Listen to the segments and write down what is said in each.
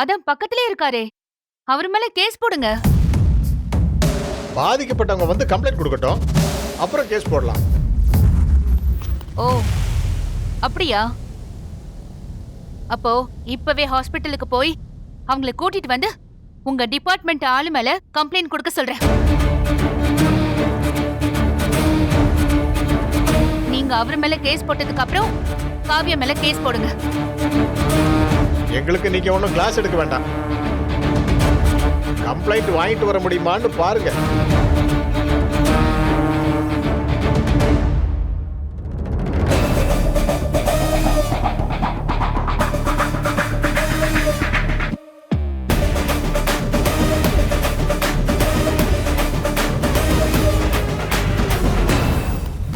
அதான் பக்கத்திலே இருக்காரே. அவர் மேல கேஸ் போடுங்க. பாதிக்கப்பட்டவங்க வந்து கம்ப்ளைண்ட் கொடுக்கட்டும். அப்புறம் கேஸ் போடலாம். ஓ அப்படியா? அப்போ இப்பவே ஹாஸ்பிட்டலுக்கு போய் அவங்கள கூட்டிட்டு வந்து உங்க டிபார்ட்மெண்ட் ஆளு மேல கம்ப்ளைண்ட் கொடுக்க சொல்றேன். நீங்க அவர் மேல கேஸ் போட்டதுக்கு அப்புறம் காவியா மேல கேஸ் போடுங்க. எங்களுக்கு நீங்க ஒன்றும் கிளாஸ் எடுக்க வேண்டாம். கம்ப்ளைண்ட் வாங்கிட்டு வர முடியுமான்னு பாருங்க.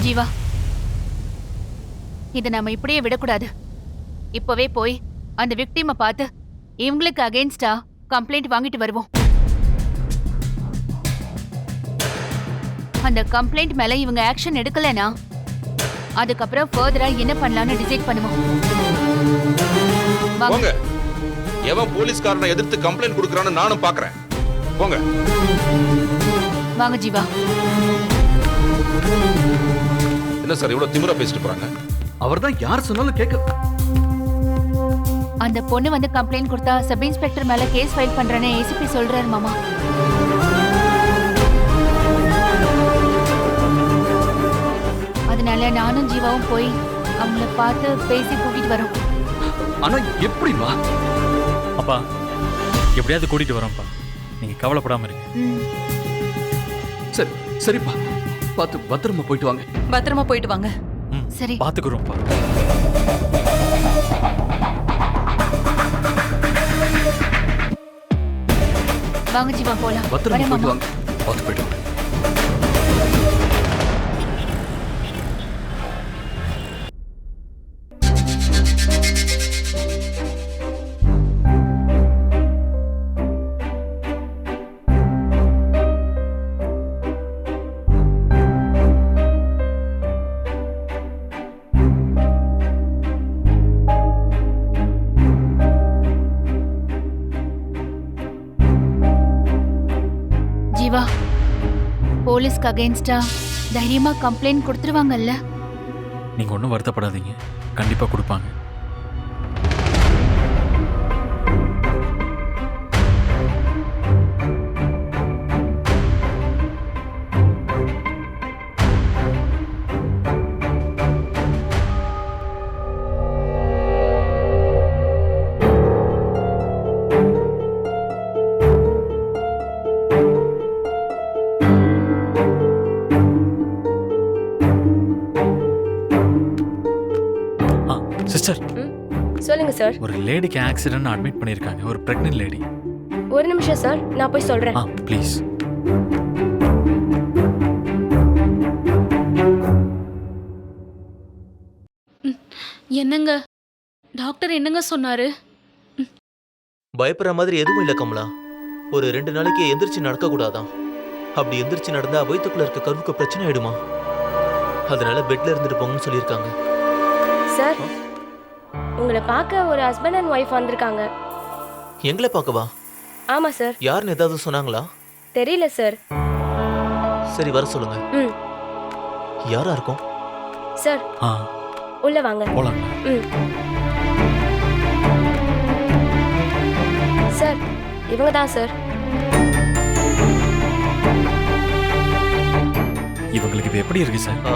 ஜீவா இதை நாம இப்படியே விடக்கூடாது. இப்பவே போய் அந்த விக்டிமை பார்த்து இவங்களுக்கு அகைன்ஸ்டா கம்ப்ளைண்ட் வாங்கிட்டு வருவோம். அந்த கம்ப்ளைண்ட் மேல இவங்க ஆக்ஷன் எடுக்கலனா அதுக்கப்புறம் ஃபர்தரா என்ன பண்ணலாம்னு டிசைட் பண்ணுவோம். வாங்க. போங்க. எவன் போலீஸ்காரனை எதிர்த்து கம்ப்ளைண்ட் கொடுக்கறான்னு நானும் பாக்குறேன் போங்க. வாங்க ஜீவா. என்ன சார் இவ்வளவு திமிரா பேசிட்டு போறாங்க? அவர் தான் யார் சொன்னாலும் கேட்க அந்த பொண்ணு வந்து கம்ப்ளைண்ட் கொடுத்தா சப் இன்ஸ்பெக்டர் மேல கேஸ் ஃபைல் பண்றேன்னு ஏசிபி சொல்றாரு மாமா. அதனால நானும் ஜீவாவும் போய் அவங்கள பார்த்து பேசி கூட்டிட்டு வரோம். ஆனா எப்படிமா அப்பா எப்படியாவது கூட்டிட்டு வரோம்ப்பா. நீங்க கவலைப்படாம இருங்க. சரி சரிப்பா. பார்த்து பத்திரமா போயிட்டு வாங்க. பத்திரமா போயிட்டு வாங்க. ம் சரி. பாத்துக்கிறோம்ப்பா வாங்க ஜீவா போலாம். பத்திரமா போயிட்டு வாங்க. பார்த்து போயிட்டு போலீஸ்க்கு அகைன்ஸ்டா தைரியமா கம்ப்ளைண்ட் கொடுத்துருவாங்கல்ல? நீங்க ஒன்றும் வருத்தப்படாதீங்க. கண்டிப்பா கொடுப்பாங்க. சார். ஒரு லேடிக்கு ஆக்சிடென்ட் அட்மிட் பண்ணியிருக்காங்க. ஒரு பிரெக்னென்ட் லேடி ஒரு நிமிஷம் சார் நான் போய் சொல்றேன். ஆ ப்ளீஸ் என்னங்க? டாக்டர் என்னங்க சொன்னாரு? பயப்படுற மாதிரி எதுவும் இல்லை கமலா. ஒரு ரெண்டு நாளைக்கு எந்திரிச்சு நடக்க கூடாதாம் அப்படி எந்திரிச்சு நடந்தா வயிற்றுக்குள்ள இருக்க கருவுக்கு பிரச்சனை ஆயிடுமா? அதனால பெட்ல இருந்துட்டு போங்கன்னு சொல்லியிருக்காங்க. சார் உங்களை பார்க்க ஒரு ஹஸ்பண்ட் அண்ட் ஒய்ஃப் வந்திருக்காங்க. எங்களை பார்க்கவா? ஆமா சார் யாருன்னு ஏதாவது சொன்னாங்களா? தெரியல சார் சரி வர சொல்லுங்க. ம். யாரா இருக்கும்? சார் ஆ. உள்ள வாங்க. போலாங்க ம். சார் இவங்க தான் சார் இவங்களுக்கு இது எப்படி இருக்கு சார் ஆ,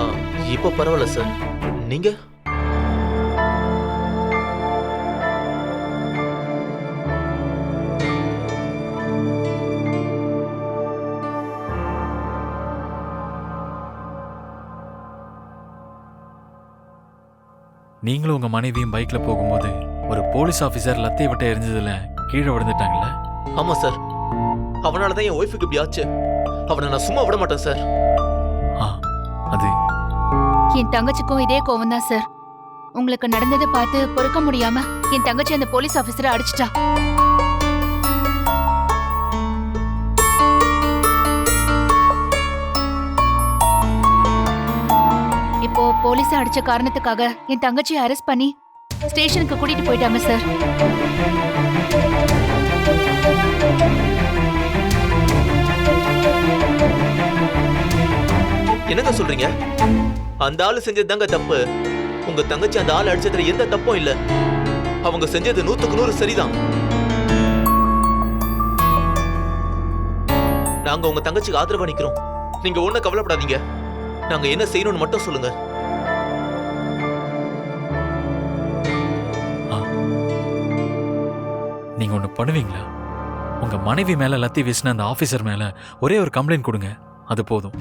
இப்போ பரவாயில்ல சார் நீங்க? நீங்களும் உங்க மனைவியும் பைக்ல போகும்போது ஒரு போலீஸ் ஆபீசர் லத்தை விட்டு எரிஞ்சதுல கீழே விழுந்துட்டாங்கல்ல? ஆமா சார் அவனால தான் என் ஒய்ஃபுக்கு இப்படி ஆச்சு. அவனை நான் சும்மா விட மாட்டேன் சார் ஆ அது. என் தங்கச்சிக்கும் இதே கோவம் தான் சார் உங்களுக்கு நடந்ததை பார்த்து பொறுக்க முடியாம என் தங்கச்சி அந்த போலீஸ் ஆபீசரை அடிச்சிட்டா. போலீஸ் அடிச்ச காரணத்துக்காக என் தங்கச்சியை அரெஸ்ட் பண்ணி ஸ்டேஷனுக்கு கூட்டிட்டு போயிட்டாங்க சார் என்னங்க சொல்றீங்க? அந்த ஆளு செஞ்சது தாங்க தப்பு. உங்க தங்கச்சி அந்த ஆள் அடிச்சதுல எந்த தப்பும் இல்ல. அவங்க செஞ்சது நூத்துக்கு நூறு சரிதான். நாங்க உங்க தங்கச்சிக்கு ஆதரவு நிக்கிறோம் நீங்க ஒன்னும் கவலைப்படாதீங்க. நாங்க என்ன செய்யணும்னு மட்டும் சொல்லுங்க. நீங்க ஒன்று பண்ணுவீங்களா? உங்க மனைவி மேல லத்தி வீசின அந்த ஆபீசர் மேல ஒரே ஒரு கம்ப்ளைண்ட் கொடுங்க. அது போதும்.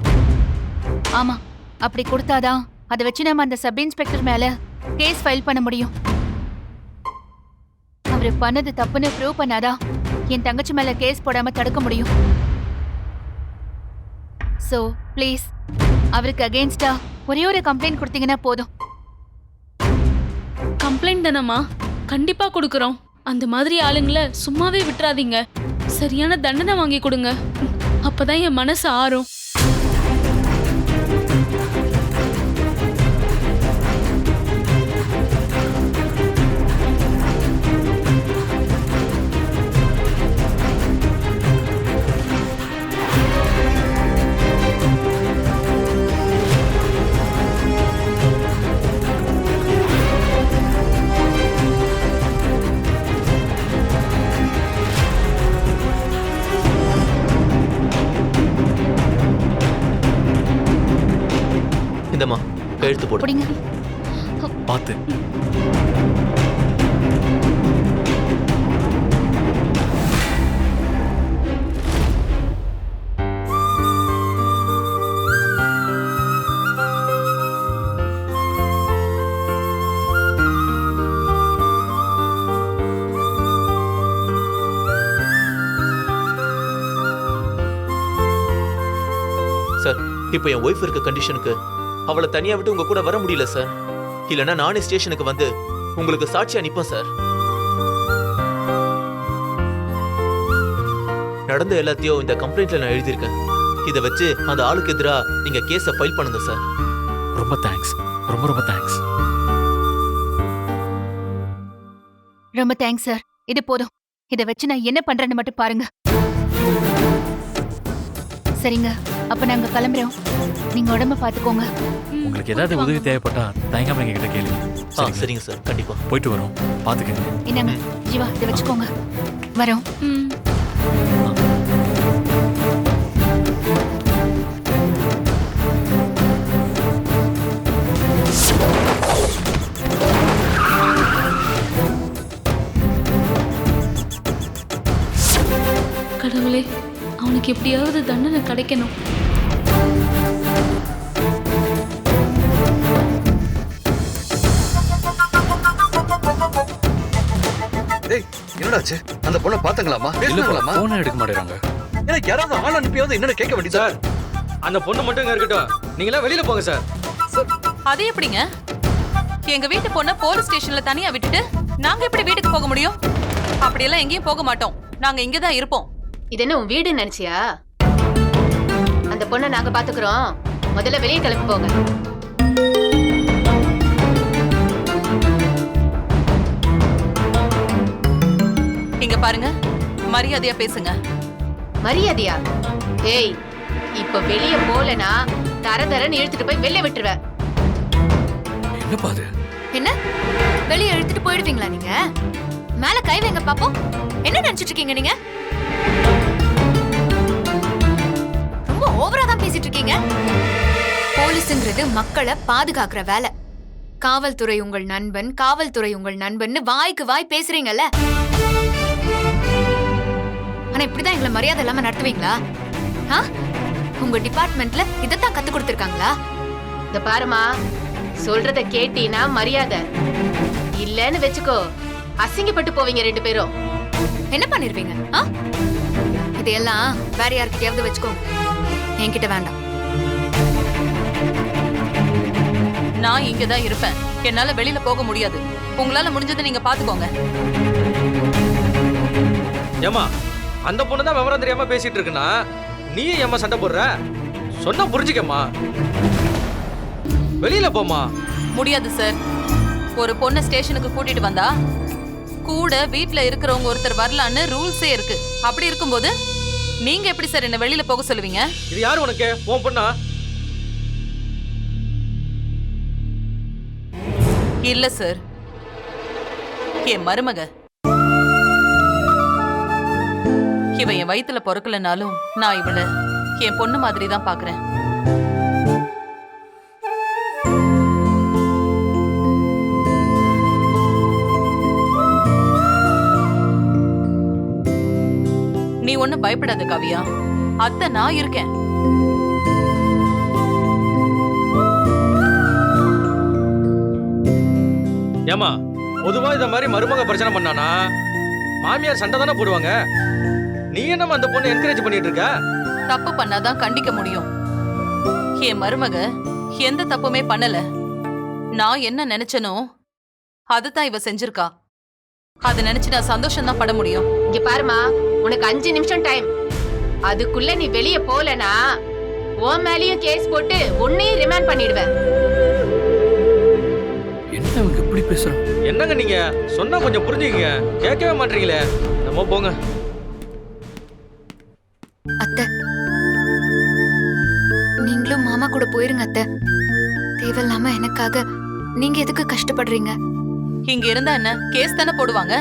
ஆமா. அப்படி கொடுத்தாதான் அதை வச்சு நம்ம அந்த சப் இன்ஸ்பெக்டர் மேல கேஸ் ஃபைல் பண்ண முடியும். அவரு பண்ணது தப்புன்னு ப்ரூவ் பண்ணாதான் என் தங்கச்சி மேல கேஸ் போடாம தடுக்க முடியும். சோ ப்ளீஸ் அவருக்கு அகெயின்ஸ்டா ஒரே ஒரு கம்ப்ளைண்ட் கொடுத்தீங்கன்னா போதும். கம்ப்ளைண்ட் தானம்மா? கண்டிப்பா கொடுக்குறோம். அந்த மாதிரி ஆளுங்களை சும்மாவே விட்டுறாதீங்க. சரியான தண்டனை வாங்கி கொடுங்க. அப்பதான் என் மனசு ஆறும். இப்போ என் ஒய்ஃப் இருக்க கண்டிஷனுக்கு அவளை தனியா விட்டு உங்க கூட வர முடியல சார் இல்லைன்னா நானே ஸ்டேஷனுக்கு வந்து உங்களுக்கு சாட்சியா நிப்பேன் சார் நடந்த எல்லாத்தையும் இந்த கம்ப்ளைண்ட்ல நான் எழுதியிருக்கேன். இதை வச்சு அந்த ஆளுக்கு எதிரா நீங்க கேஸை ஃபைல் பண்ணுங்க சார் ரொம்ப தேங்க்ஸ் ரொம்ப ரொம்ப தேங்க்ஸ் ரொம்ப தேங்க்ஸ் சார் இது போதும். இதை வச்சு நான் என்ன பண்றேன்னு மட்டும் பாருங்க. சரிங்க. அப்ப நாங்க கிளம்புறோம் நீங்க உடம்ப பாத்துக்கோங்க. உங்களுக்கு ஏதாவது உதவி தேவைப்பட்டா தயங்காம எங்க கிட்ட கேளுங்க. ஆ? சரிங்க சார். கண்டிப்பா. போயிட்டு வரோம். பாத்துக்கங்க. என்னங்க? ஜீவா இதை வச்சுக்கோங்க. வரோம். ம். அவனுக்கு எப்படியாவது தண்டனை கிடைக்கணும். டேய் என்னடாச்சு? அந்த பொண்ணை பாத்தங்களாமா பேசுனாங்களாமா போன எடுக்க மாட்டேறாங்க. ஏன்னா யாராவது ஆள் அனுப்பியாவது என்னன்னு கேட்க வேண்டியது? சார் அந்த பொண்ணு மட்டும் இருக்கட்டும். நீங்களா வெளியில போங்க சார். அது எப்படிங்க? எங்க வீட்டு பொண்ண போலீஸ் ஸ்டேஷன்ல தனியா விட்டுட்டு நாங்க எப்படி வீட்டுக்கு போக முடியும்? அப்படியெல்லாம் எங்கேயும் போக மாட்டோம். நாங்க இங்க தான் இருப்போம். இது என்ன உன் வீடு நினைச்சியா? அந்த பொண்ணை நாங்க பாத்துக்கிறோம். முதல்ல வெளியே கிளம்பி போங்க. இங்க பாருங்க. மரியாதையா பேசுங்க. மரியாதையா? ஏய் இப்ப வெளியே போலனா தர தரன்னு இழுத்துட்டு போய் வெளியே விட்டுருவேன் என்னப்பா அது என்ன? வெளியே இழுத்துட்டு போயிடுவீங்களா நீங்க? மேல கை வைங்க பாப்போம். என்ன நினைச்சிட்டு இருக்கீங்க நீங்க? பேசிட்டு இருக்கீங்க போலீஸ்ங்கிறது மக்களை பாதுகாக்கிற வேலை. காவல்துறை உங்கள் நண்பன் காவல்துறை உங்கள் நண்பன் வாய்க்கு வாய் பேசுறீங்கல்ல? ஆனா இப்படிதான் எங்களை மரியாதை இல்லாம நடத்துவீங்களா? உங்க டிபார்ட்மெண்ட்ல இதைத்தான் கத்து கொடுத்திருக்காங்களா? இந்த பாருமா சொல்றத கேட்டீனா மரியாதை. இல்லன்னு வெச்சுக்கோ அசிங்கப்பட்டு போவீங்க ரெண்டு பேரும். என்ன பண்ணிருவீங்க? இதையெல்லாம் வேற யார்கிட்டயாவது வச்சுக்கோங்க. என்கிட்ட வேண்டாம். நான் இங்க தான் இருப்பேன். என்னால வெளியில போக முடியாது. உங்களால முடிஞ்சதை நீங்க பாத்துக்கோங்க. ஏமா அந்த பொண்ணு தான் விவரம் தெரியாம பேசிட்டு இருக்குன்னா நீயும் ஏமா சண்டை போடுற? சொன்னா புரிஞ்சுக்கம்மா. வெளியில போம்மா. முடியாது சார் ஒரு பொண்ணை ஸ்டேஷனுக்கு கூட்டிட்டு வந்தா கூட வீட்ல இருக்கிறவங்க ஒருத்தர் வரலான்னு ரூல்ஸே இருக்கு. அப்படி இருக்கும்போது நீங்க எப்படி சார் என்ன வெளியில போக சொல்லுவீங்க? இது யாரு உனக்கு? உன் பொண்ணா? இல்ல சார். என் மருமக. இவ என் வயித்துல பிறக்கலனாலும் நான் இவளை என் பொண்ணு மாதிரி தான் பாக்குறேன். ஒண்ணு பயப்படாத காவியா. அத்தை நான் இருக்கேன். ஏமா பொதுவா இந்த மாதிரி மருமக பிரச்சனை பண்ணானா? மாமியார் சண்டை தானே போடுவாங்க? நீ என்னம்மா அந்த பொண்ணை என்கரேஜ் பண்ணிட்டு இருக்க? தப்பு பண்ணாதான் கண்டிக்க முடியும். என் மருமக எந்த தப்புமே பண்ணல. நான் என்ன நினைச்சனோ அதுதான் இவ செஞ்சிருக்கா. அதை நினைச்சு நான் சந்தோஷம் தான் பட முடியும். இங்க பாருமா உனக்கு அஞ்சு நிமிஷம் டைம் அதுக்குள்ள நீ வெளிய போலனா உன் மேலயும் கேஸ் போட்டு உன்னையும் ரிமாண்ட் பண்ணிடுவேன். என்ன அவங்க இப்படி பேசுறான் என்னங்க நீங்க? சொன்னா கொஞ்சம் புரிஞ்சுக்கங்க. கேட்கவே மாட்டீங்களே. நம்ம போங்க. அத்தை. நீங்களும் மாமா கூட போயிருங்க அத்தை. தேவையில்லாம எனக்காக நீங்க எதுக்கு கஷ்டப்படுறீங்க? இங்க இருந்தா என்ன? கேஸ் தானே போடுவாங்க?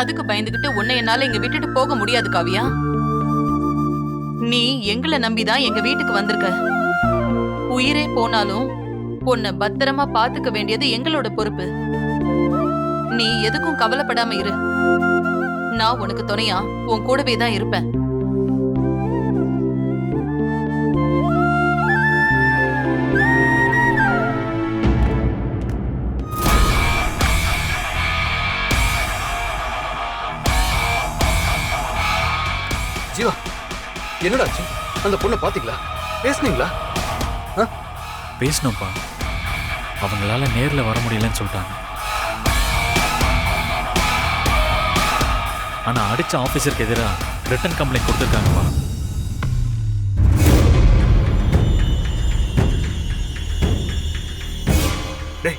அதுக்கு பயந்துகிட்டு உன்னை என்னால இங்க விட்டுட்டு போக முடியாது காவியா. நீ எங்களை நம்பிதான் எங்க வீட்டுக்கு வந்திருக்க. உயிரே போனாலும் உன்னை பத்திரமா பாத்துக்க வேண்டியது எங்களோட பொறுப்பு. நீ எதுக்கும் கவலைப்படாம இரு. நான் உனக்கு துணையா உன் கூடவே தான் இருப்பேன். என்னடாச்சு அந்த பொண்ணை பாத்தீங்களா? பேசுனீங்களா? பேசணும்ப்பா. அவங்களால நேர்ல வர முடியலன்னு சொல்லிட்டாங்க. ஆனா அடிச்ச ஆபீசருக்கு எதிராக ரிட்டன் கம்ப்ளைண்ட் கொடுத்துருக்காங்கப்பா. டேய்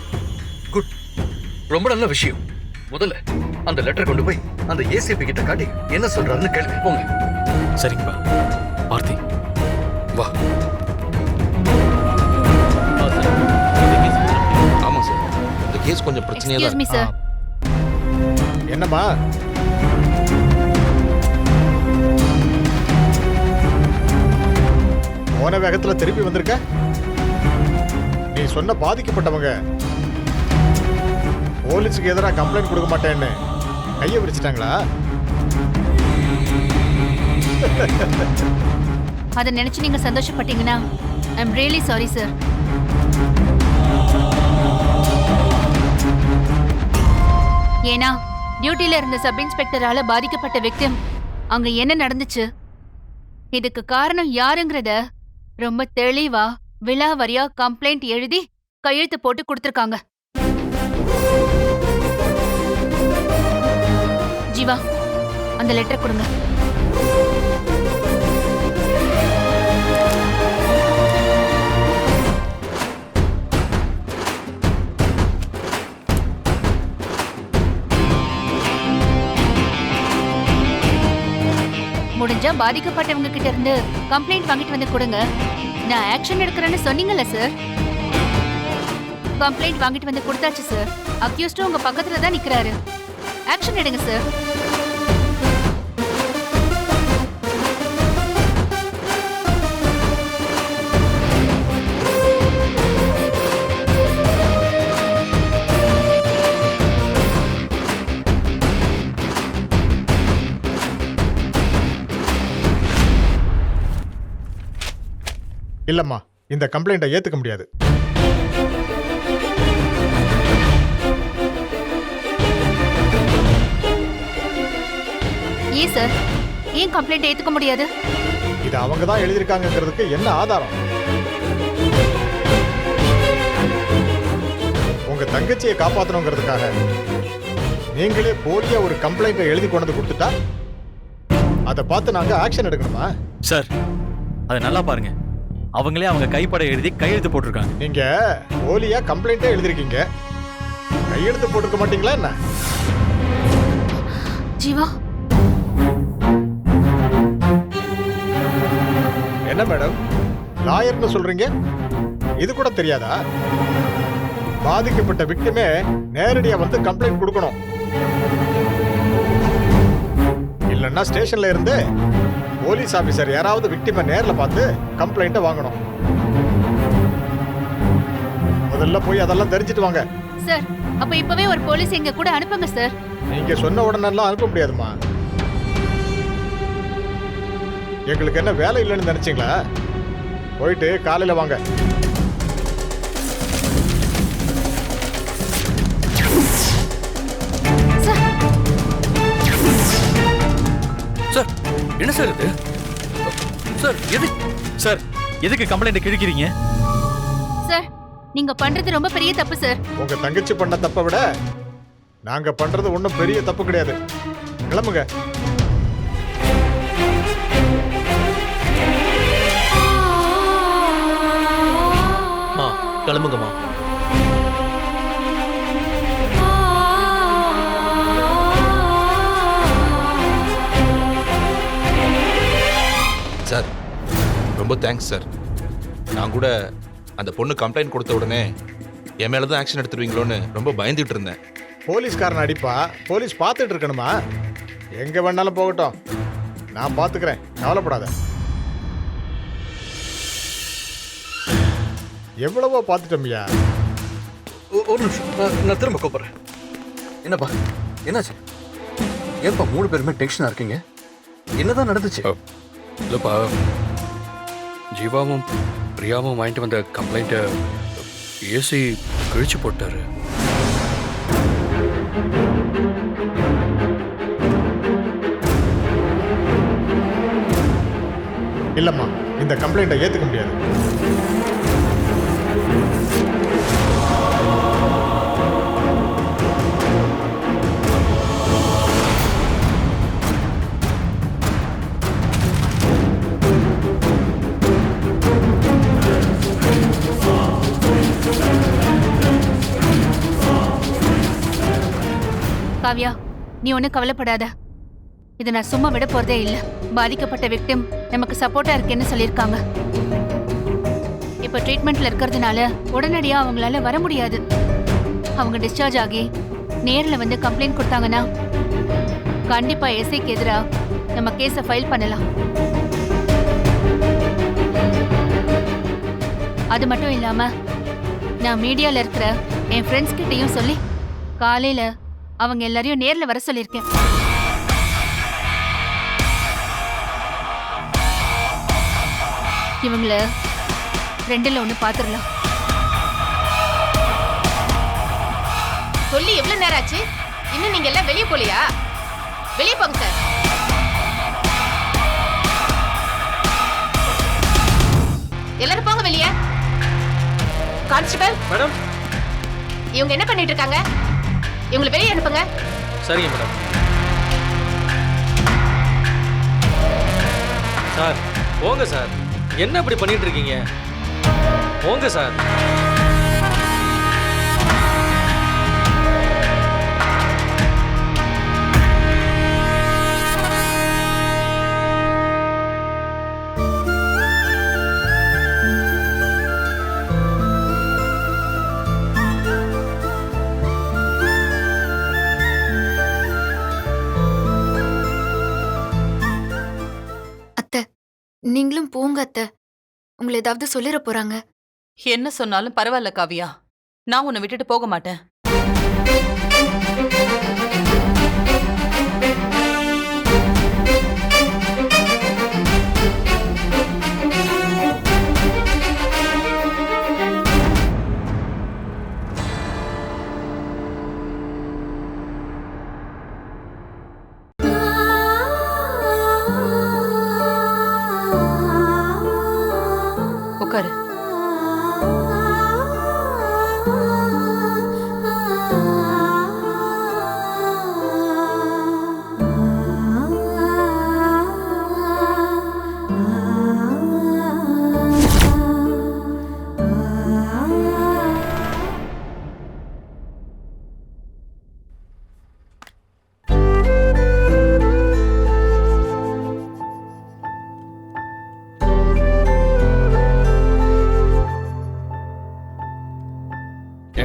குட். ரொம்ப நல்ல விஷயம். முதல்ல அந்த லெட்டர் கொண்டு போய் அந்த ஏசிபி கிட்ட காட்டி என்ன சொல்றாருன்னு கேள்வி. போங்க. சரிங்கப்பா பார்த்தி வா ஆமா சார் இந்த கேஸ் கொஞ்சம் பிரச்சனையா தான் எக்ஸ்கியூஸ் மீ சார் என்னம்மா போன வேகத்துல திருப்பி வந்திருக்க நீ சொன்ன பாதிக்கப்பட்டவங்க போலீஸுக்கு எதிராக கம்ப்ளைண்ட் கொடுக்க மாட்டேன்னு கையை விரிச்சிட்டாங்களா அதை நினைச்சு நீங்க சந்தோஷப்பட்டீங்கன்னா ஐம் ரியலி சாரி சார் ஏன்னா டியூட்டியில இருந்த சப் இன்ஸ்பெக்டரால பாதிக்கப்பட்ட விக்டிம் அங்க என்ன நடந்துச்சு? இதுக்கு காரணம் யாருங்கிறத ரொம்ப தெளிவா விலாவரியா கம்ப்ளைண்ட் எழுதி கையெழுத்து போட்டு கொடுத்துருக்காங்க. ஜீவா அந்த லெட்டர் கொடுங்க. முடிஞ்சா பாதிக்கப்பட்டவங்க கிட்ட இருந்து கம்ப்ளைண்ட் வாங்கிட்டு வந்து கொடுங்க. நான் ஆக்ஷன் எடுக்கிறேன்னு சொன்னீங்கல்ல சார் கம்ப்ளைண்ட் வாங்கிட்டு வந்து கொடுத்தாச்சு சார் அக்யூஸ்டும் உங்க பக்கத்துல தான் நிக்கிறாரு. ஆக்ஷன் எடுங்க சார் இல்லம்மா இந்த கம்ப்ளைண்ட்டை ஏத்துக்க முடியாது. ஏன் சார்? ஏன் கம்ப்ளைண்ட் ஏத்துக்க முடியாது? இது அவங்க தான் எழுதியிருக்காங்கங்கிறதுக்கு என்ன ஆதாரம்? உங்க தங்கச்சியை காப்பாத்தணுங்கிறதுக்காக நீங்களே போலியா ஒரு கம்ப்ளைண்ட்டை எழுதி கொண்டு வந்து கொடுத்துட்டா? அதை பார்த்து நாங்க ஆக்ஷன் எடுக்கணுமா? சார் அதை நல்லா பாருங்க. அவங்களே அவங்க கைப்பட எழுதி கையெழுத்து போட்டிருக்காங்க. நீங்க போலியா கம்ப்ளைண்ட்டே எழுதிருக்கீங்க கையெழுத்து போட்டிருக்க மாட்டீங்களா என்ன? ஜீவா. என்ன மேடம்? லாயர்னு சொல்றீங்க? இது கூட தெரியாதா? பாதிக்கப்பட்ட விக்டிமே நேரடியா வந்து கம்ப்ளைண்ட் கொடுக்கணும். இல்லைன்னா ஸ்டேஷன்ல இருந்து போலீஸ் ஆபீசர் யாராவது விக்டிமை நேர்ல பார்த்து கம்ப்ளைண்ட்டை வாங்கணும். முதல்ல போய் அதெல்லாம் தெரிஞ்சிட்டு வாங்க. சார் அப்ப இப்பவே ஒரு போலீஸ் எங்க கூட அனுப்புங்க சார். நீங்க சொன்ன உடனெல்லாம் அனுப்ப முடியாதுமா எங்களுக்கு என்ன வேலை இல்லைன்னு நினைச்சீங்களா? போயிட்டு காலையில வாங்க. என்ன சார் இது? சார் எது? சார் எதுக்கு கம்ப்ளைண்ட் கிழிக்கிறீங்க? சார் நீங்க பண்றது ரொம்ப பெரிய தப்பு சார். உங்க தங்கச்சி பண்ண தப்பை விட நாங்க பண்றது ஒன்றும் பெரிய தப்பு கிடையாது. கிளம்புங்க. கிளம்புங்கம்மா. ரொம்ப தேங்க்ஸ் சார் நான் கூட அந்த பொண்ணு கம்ப்ளைண்ட் கொடுத்த உடனே என் மேல தான் ஆக்ஷன் எடுத்துருவீங்களோன்னு ரொம்ப பயந்துட்டு இருந்தேன். போலீஸ்காரன் அடிப்பா. போலீஸ் பார்த்துட்டு இருக்கணுமா? எங்க வேணாலும் போகட்டும். நான் பார்த்துக்கிறேன் கவலைப்படாத. எவ்வளவோ பார்த்துட்டோம்யா ஒரு நிமிஷம். நான் நான் திரும்ப கூப்பிட்றேன். என்னப்பா? என்னாச்சு? ஏன்பா மூணு பேருமே டென்ஷனாக இருக்கீங்க? என்னதான் நடந்துச்சு? இல்லைப்பா. ஜீவாவும் பிரியாவும் வாங்கிட்டு வந்த கம்ப்ளைண்ட்டை ஏசி கிழிச்சு போட்டாரு. இல்லைம்மா இந்த கம்ப்ளைண்ட்டை ஏற்றுக்க முடியாது. காவ்யா நீ ஒன்றும் கவலைப்படாத. இதை நான் சும்மா விட போறதே இல்லை. பாதிக்கப்பட்ட விக்டிம் நமக்கு சப்போர்ட்டா இருக்கேன்னு சொல்லியிருக்காங்க. இப்போ ட்ரீட்மெண்ட்ல இருக்கிறதுனால உடனடியா அவங்களால வர முடியாது. அவங்க டிஸ்சார்ஜ் ஆகி நேரில் வந்து கம்ப்ளைண்ட் கொடுத்தாங்கன்னா கண்டிப்பா எஸ்ஐக்கு எதிராக நம்ம கேஸை ஃபைல் பண்ணலாம். அது மட்டும் இல்லாமல் நான் மீடியாவில் இருக்கிற என் ஃப்ரெண்ட்ஸ் கிட்டேயும் சொல்லி காலையில் அவங்க எல்லாரையும் நேர்ல வர சொல்லியிருக்கேன். இவங்கள ரெண்டுல ஒண்ணு பாத்துரலாம். சொல்லி எவ்வளவு நேரம் ஆச்சு? இன்னும் நீங்க எல்லாம் வெளியே போலியா வெளியே போங்க சார். எல்லாரும் போங்க வெளியே. கான்ஸ்டபிள். மேடம். இவங்க என்ன பண்ணிட்டு இருக்காங்க? இவங்களை வெளியே அனுப்புங்க. சரிங்க மேடம். சார் போங்க சார். என்ன இப்படி பண்ணிட்டு இருக்கீங்க? போங்க சார். போங்க அத்தை. உங்களை ஏதாவது சொல்லிட போறாங்க. என்ன சொன்னாலும் பரவாயில்ல காவியா. நான் உன்னை விட்டுட்டு போக மாட்டேன்.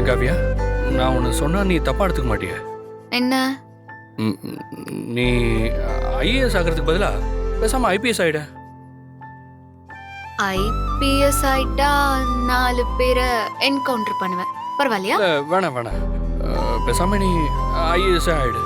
காவியா நான் உன்னை சொன்னா நீ தப்பா எடுத்துக்க மாட்டிய? என்ன? ம், நீ ஐஏஎஸ் ஆகிறதுக்கு பதிலா பேசாம ஐபிஎஸ் ஆயிட. ஐபிஎஸ் ஆயிட்டா நாலு பேரை என்கவுண்டர் பண்ணுவேன். பரவாயில்லையா? இல்ல, வேணாம் வேணாம். அஹ், பேசாம நீ ஐஏஎஸ் ஆயிடு.